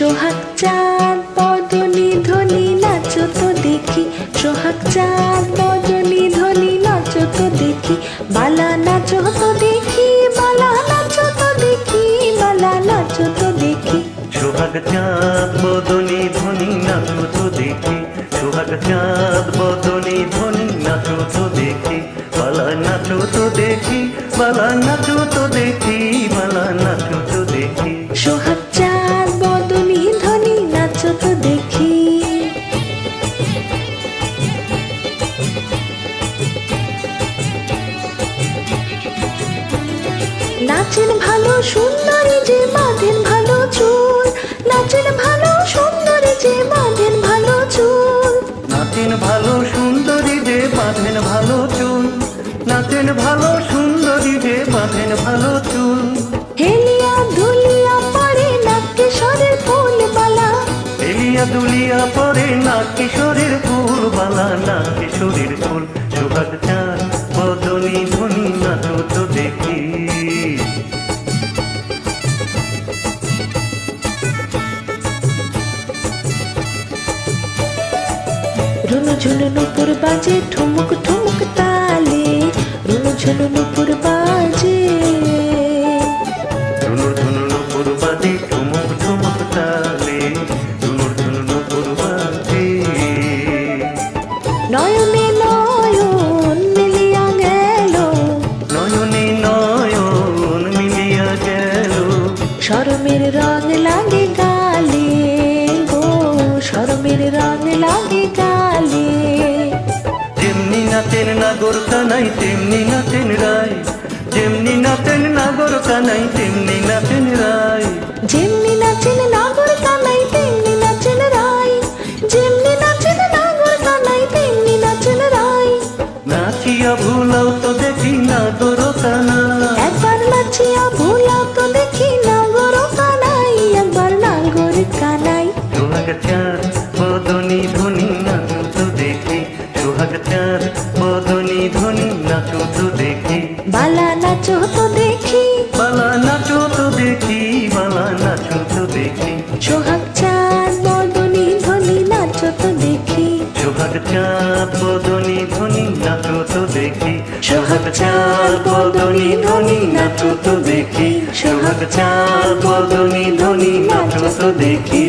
সোহাগ চাঁদ বদনি ধ্বনি, নাচো তো দেখি। সোহাগ চাঁদ বদনি ধ্বনি, নাচো তো দেখি। বালা নাচো তো দেখি, বালা নাচো তো দেখি, বালা নাচো তো দেখি। সোহাগ চাঁদ বদনি ধ্বনি, নাচো তো দেখি। সোহাগ চাঁদ বদনি ধ্বনি, নাচো তো দেখি। বালা নাচো তো দেখি, বালা নাচো তো দেখি। নাচেন ভালো সুন্দরী যে বাঁধেন ভালো চুল। নাচেন ভালো সুন্দরী যে বাঁধেন ভালো চুল। নাচেন ভালো সুন্দরী যে বাঁধেন ভালো চুল। নাচেন ভালো সুন্দরী যে বাঁধেন ভালো চুল। হেলিয়া ধুলিয়া পরে নাকে সরের ফুল বালা এলিয়া দুলিয়া পরে না কিশোরের ফুল বালা না কিশোরের ফুল সোহাগ চাঁদ বদনি ধ্বনি নাচো তো দেখি। রুনু ঝুনু নুপুর বাজে ঠুমুক ঠুমুক তালে। রুনু ঝুনু নুপুর বাজে। ধুনুর পূর্বাদে ঠুমুক ঠুমুক তালে। ধুনুর ধুনুর পূর্বাদে নয়নে নয়ন মিলিয়া গেল। নয়নে নয়ন মিলিয়া গেল। শরমের রং লাগে গালে গো শরমের রং লাগে নাচেন নাগর কানাই তেমনি নাচেন রায়। যেমনি নাচেন নাগর কানাই তেমনি নাচেন রায়। যেমনি নাচেন নাগর কানাই তেমনি নাচেন রাই যেমনি নাচেন নাগর কানাই তেমনি নাচেন রাই নাচিয়া ভুলাও তো দেখি নাগর কানাই। একবার নাচিয়া ভুলাও তো দেখি নাগর কানাই একবার নাগর কানাই। সোহাগ চাঁদ বদনি ধ্বনি নাচো তো দেখি। সোহাগ চাঁদ তো দেখি, সোহাগ চাল বদনি ধনি নাচো তো দেখি, সোহাগ চাল বদনি ধনি নাচো তো দেখি।